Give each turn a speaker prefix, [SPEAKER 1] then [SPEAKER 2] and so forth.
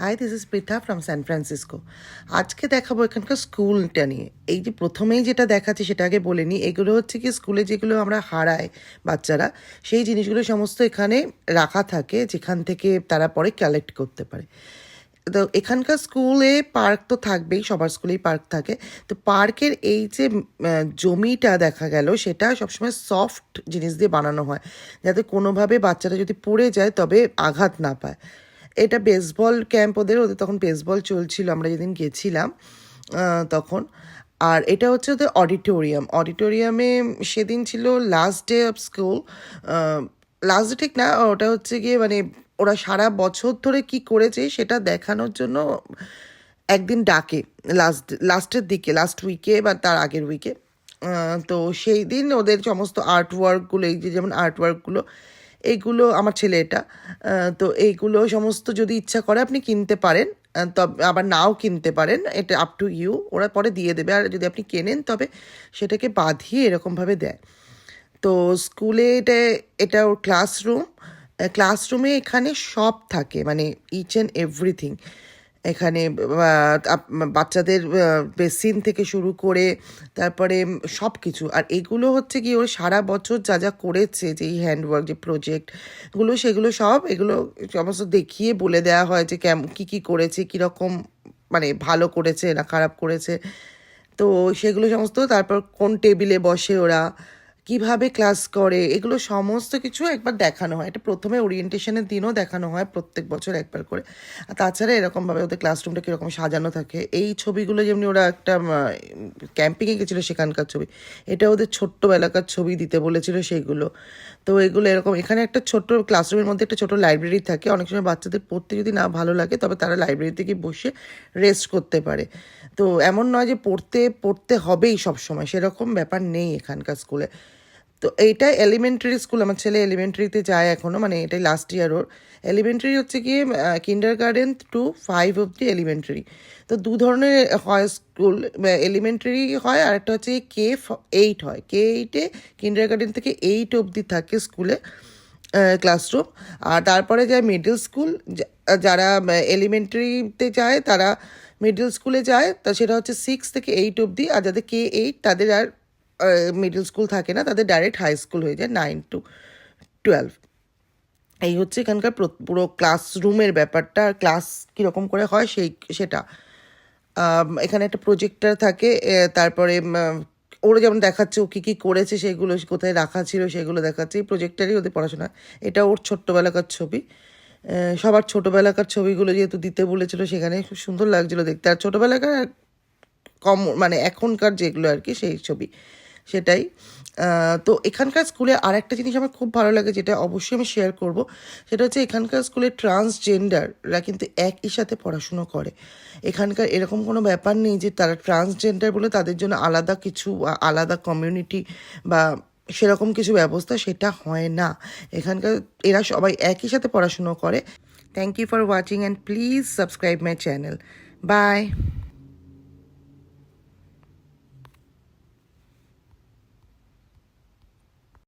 [SPEAKER 1] Hi this is Pritha from San Francisco আজকে দেখাবো এখানকার স্কুলটা নিয়ে। এই যে প্রথমেই যেটা দেখাচ্ছি, সেটা আগে বলে নিই। এগুলো হচ্ছে কি, স্কুলে যেগুলো আমরা হারাই বাচ্চারা, সেই জিনিসগুলো সমস্ত এখানে রাখা থাকে, যেখান থেকে তারা পরে কালেক্ট করতে পারে। তো এখানকার স্কুলে পার্ক তো থাকবেই, সবার স্কুলেই পার্ক থাকে। তো পার্কের এই যে জমিটা দেখা গেল, সেটা সবসময় সফট জিনিস দিয়ে বানানো হয়, যাতে কোনোভাবে বাচ্চারা যদি পড়ে যায়, তবে আঘাত না পায়। এটা বেসবল ক্যাম্প ওদের ওদের তখন বেসবল চলছিল, আমরা যেদিন গেছিলাম তখন। আর এটা হচ্ছে ওদের অডিটোরিয়াম অডিটোরিয়ামে সেদিন ছিল last day of school last day ঠিক না, ওটা হচ্ছে গিয়ে মানে ওরা সারা বছর ধরে কি করেছে সেটা দেখানোর জন্য একদিন ডাকে লাস্ট লাস্টের দিকে লাস্ট উইকে বা তার আগের উইকে তো সেই দিন ওদের সমস্ত আর্ট ওয়ার্কগুলো এই যে যেমন আর্ট ওয়ার্কগুলো এইগুলো আমার ছেলে এটা তো এইগুলো সমস্ত যদি ইচ্ছা করে আপনি কিনতে পারেন তবে, আবার নাও কিনতে পারেন, এটা আপ টু ইউ ওরা পরে দিয়ে দেবে, আর যদি আপনি কেনেন তবে সেটাকে বাঁধিয়ে এরকমভাবে দেয়। তো স্কুলে এটা এটা ওর ক্লাসরুম ক্লাসরুমে এখানে সব থাকে মানে ইচ অ্যান্ড এভরিথিং এখানে বাচ্চাদের বেসিন থেকে শুরু করে তারপরে সব কিছু আর এগুলো হচ্ছে কি, ওর সারা বছর যা যা করেছে যে এই হ্যান্ডওয়ার্ক, যে প্রজেক্টগুলো, সেগুলো সব এগুলো সমস্ত দেখিয়ে বলে দেওয়া হয় যে কেম, কী কী করেছে, কীরকম মানে ভালো করেছে না খারাপ করেছে। তো সেগুলো সমস্ত, তারপর কোন টেবিলে বসে ওরা কীভাবে ক্লাস করে, এগুলো সমস্ত কিছু একবার দেখানো হয়। এটা প্রথমে ওরিয়েন্টেশনের দিনও দেখানো হয় প্রত্যেক বছর একবার করে। আর তাছাড়া এরকমভাবে ওদের ক্লাসরুমটা কীরকম সাজানো থাকে। এই ছবিগুলো যেমনি ওরা একটা ক্যাম্পিংয়ে গেছিল সেখানকার ছবি, এটা ওদের ছোট্টবেলাকার ছবি দিতে বলেছিল সেইগুলো তো এগুলো এরকম, এখানে একটা ছোট্ট ক্লাসরুমের মধ্যে একটা ছোট লাইব্রেরি থাকে। অনেক সময় বাচ্চাদের পড়তে যদি না ভালো লাগে, তবে তারা লাইব্রেরিতে গিয়ে বসে রেস্ট করতে পারে। তো এমন নয় যে পড়তে পড়তে হবেই সবসময়, সেরকম ব্যাপার নেই এখানকার স্কুলে তো এইটা এলিমেন্টারি স্কুল আমার ছেলে এলিমেন্টারিতে যায় এখনও মানে এটাই লাস্ট ইয়ার ওর। এলিমেন্টারি হচ্ছে গিয়ে কিন্ডার গার্ডেন টু ফাইভ অবধি এলিমেন্টারি তো দু ধরনের হয় স্কুল এলিমেন্টারি হয় আর একটা হচ্ছে কে এইট হয়। কে এইটে কিন্ডার গার্ডেন থেকে এইট অবধি থাকে স্কুলে ক্লাসরুম আর তারপরে যায় মিডল স্কুল যারা এলিমেন্টারিতে যায়, তারা মিডল স্কুলে যায়। তা সেটা হচ্ছে সিক্স থেকে এইট অবধি। আর যাদের কে এইট তাদের আর মিডল স্কুল থাকে না, তাদের ডাইরেক্ট হাই স্কুল হয়ে যায় নাইন টু টুয়েলভ এই হচ্ছে এখানকার পুরো ক্লাসরুমের ব্যাপারটা, আর ক্লাস কীরকম করে হয় সেই, সেটা। এখানে একটা প্রজেক্টর থাকে তারপরে ওরা যেমন দেখাচ্ছে ও কী কী করেছে, সেগুলো কোথায় রাখা ছিল, সেগুলো দেখাচ্ছে। এই প্রজেক্টারই ওদের পড়াশোনা এটা ওর ছোট্টবেলাকার ছবি। সবার ছোটোবেলাকার ছবিগুলো যেহেতু দিতে বলেছিল, সেখানে খুব সুন্দর লাগছিল দেখতে। আর ছোটবেলাকার কম মানে এখনকার যেগুলো আর কি, সেই ছবি। সেটাই। তো এখানকার স্কুলে আর একটা জিনিস আমার খুব ভালো লাগে যেটা অবশ্যই আমি শেয়ার করব, সেটা হচ্ছে এখানকার স্কুলে ট্রান্সজেন্ডাররা কিন্তু একই সাথে পড়াশুনো করে। এখানকার এরকম কোনো ব্যাপার নেই যে তারা ট্রান্সজেন্ডার বলে তাদের জন্য আলাদা কিছু আলাদা কমিউনিটি বা সেরকম কিছু ব্যবস্থা সেটা হয় না। এখানকার এরা সবাই একই সাথে পড়াশুনো করে। Thank you for watching and please subscribe my channel bye